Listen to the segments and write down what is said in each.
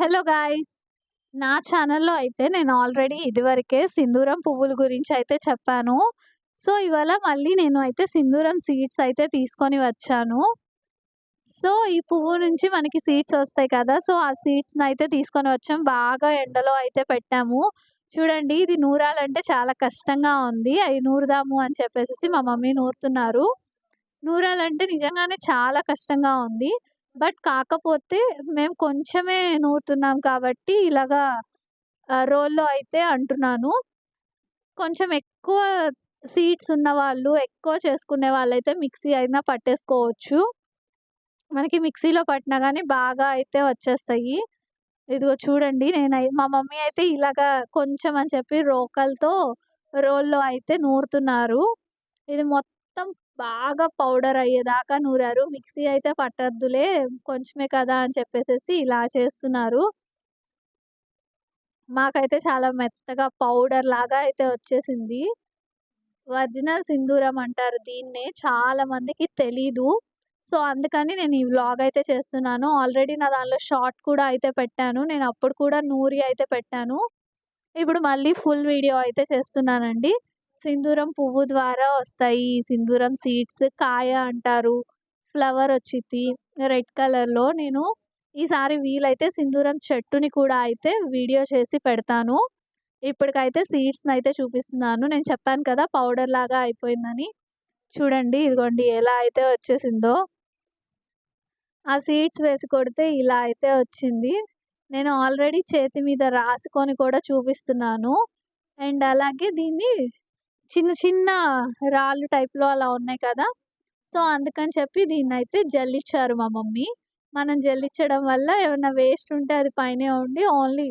Hello guys! నా ఛానల్‌లో అయితే నేను ఆల్రెడీ ఇదివరకే సింధూరం పువ్వుల గురించి అయితే చెప్పాను. సో, ఇవాళ మళ్ళీ నేను అయితే సింధూరం సీడ్స్ అయితే తీసుకొని వచ్చాను. సో, ఈ పువ్వు నుంచి మనకి సీడ్స్ వస్తాయి కదా! సో, ఆ సీడ్స్‌నయితే తీసుకొని వచ్చాం. బాగా ఎండలో అయితే పెట్టాము. చూడండి ఇది నూరాలంటే చాలా కష్టంగా ఉంది. అవి నూరుదాము అని చెప్పేసి మా మమ్మీ నూరుతున్నారు. నూరాలంటే నిజంగానే చాలా కష్టంగా ఉంది. బట్ కాకపోతే మేము కొంచెమే నూరుతున్నాం కాబట్టి ఇలాగా రోల్లో అయితే అంటున్నాను. కొంచెం ఎక్కువ సీడ్స్ ఉన్నవాళ్ళు, ఎక్కువ చేసుకునే వాళ్ళైతే మిక్సీ అయినా పట్టేసుకోవచ్చు. మనకి మిక్సీలో పట్టినా కానీ బాగా అయితే వచ్చేస్తాయి. ఇదిగో చూడండి నేను మా మమ్మీ అయితే ఇలాగా కొంచెం అని చెప్పి రోకల్తో రోల్లో అయితే నూరుతున్నారు. ఇది మొత్తం బాగా పౌడర్ అయ్యేదాకా నూరారు. మిక్సీ అయితే పట్టద్దులే కొంచెమే కదా అని చెప్పేసేసి ఇలా చేస్తున్నారు. మాకైతే చాలా మెత్తగా పౌడర్ లాగా అయితే వచ్చేసింది. ఒరిజినల్ సింధూరం అంటారు దీన్నే. చాలా మందికి తెలీదు. సో, అందుకని నేను ఈ వ్లాగ్ అయితే చేస్తున్నాను. ఆల్రెడీ నా దానిలో షార్ట్ కూడా అయితే పెట్టాను. నేను అప్పుడు కూడా నూరి అయితే పెట్టాను. ఇప్పుడు మళ్ళీ ఫుల్ వీడియో అయితే చేస్తున్నానండి. సింధూరం పువ్వు ద్వారా వస్తాయి సింధూరం సీడ్స్. కాయ అంటారు. ఫ్లవర్ వచ్చింది రెడ్ కలర్‌లో. నేను ఈసారి వీలైతే సింధూరం చెట్టుని కూడా అయితే వీడియో చేసి పెడతాను. ఇప్పటికైతే సీడ్స్ని అయితే చూపిస్తున్నాను. నేను చెప్పాను కదా! పౌడర్ లాగా అయిపోయిందని. చూడండి ఇదిగోండి ఎలా అయితే వచ్చేసిందో. ఆ సీడ్స్ వేసి కొడితే ఇలా అయితే వచ్చింది. నేను ఆల్రెడీ చేతి మీద రాసుకొని కూడా చూపిస్తున్నాను. అండ్ అలాగే దీన్ని చిన్న చిన్న రాళ్ళు టైప్‌లో అలా ఉన్నాయి కదా! సో, అందుకని చెప్పి దీన్నయితే జల్లిచ్చారు మా మమ్మీ. మనం జల్లిచ్చడం వల్ల ఏమన్నా వేస్ట్ ఉంటే అది పైనే ఉండి ఓన్లీ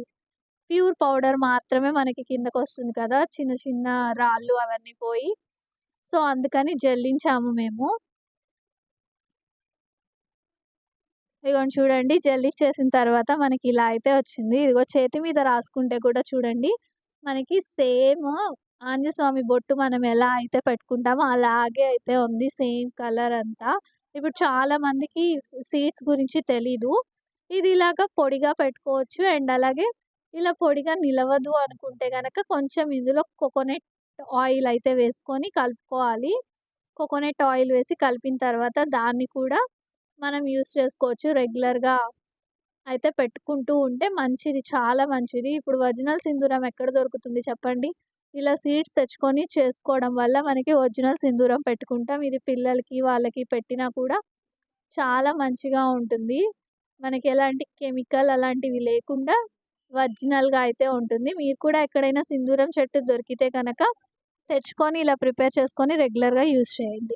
ప్యూర్ పౌడర్ మాత్రమే మనకి కిందకు వస్తుంది కదా! చిన్న చిన్న రాళ్ళు అవన్నీ పోయి. సో, అందుకని జల్లించాము మేము. ఇదిగోండి చూడండి జల్లిచ్చేసిన తర్వాత మనకి ఇలా అయితే వచ్చింది. ఇదిగో చేతి మీద రాసుకుంటే కూడా చూడండి మనకి సేమ్ ఆంజస్వామి బొట్టు మనం ఎలా అయితే పెట్టుకుంటామో అలాగే అయితే ఉంది. సేమ్ కలర్ అంతా. ఇప్పుడు చాలా మందికి సీడ్స్ గురించి తెలీదు. ఇది ఇలాగ పొడిగా పెట్టుకోవచ్చు. అండ్ అలాగే ఇలా పొడిగా నిలవదు అనుకుంటే కనుక కొంచెం ఇందులో కోకోనట్ ఆయిల్ అయితే వేసుకొని కలుపుకోవాలి. కోకోనట్ ఆయిల్ వేసి కలిపిన తర్వాత దాన్ని కూడా మనం యూస్ చేసుకోవచ్చు. రెగ్యులర్‌గా అయితే పెట్టుకుంటూ ఉంటే మంచిది. చాలా మంచిది. ఇప్పుడు ఒరిజినల్ సింధూరం ఎక్కడ దొరుకుతుంది చెప్పండి? ఇలా సీడ్స్ తెచ్చుకొని చేసుకోవడం వల్ల మనకి ఒరిజినల్ సింధూరం పెట్టుకుంటాం. ఇది పిల్లలకి వాళ్ళకి పెట్టినా కూడా చాలా మంచిగా ఉంటుంది. మనకి ఎలాంటి కెమికల్ అలాంటివి లేకుండా ఒరిజినల్‌గా అయితే ఉంటుంది. మీరు కూడా ఎక్కడైనా సింధూరం చెట్టు దొరికితే కనుక తెచ్చుకొని ఇలా ప్రిపేర్ చేసుకొని రెగ్యులర్‌గా యూజ్ చేయండి.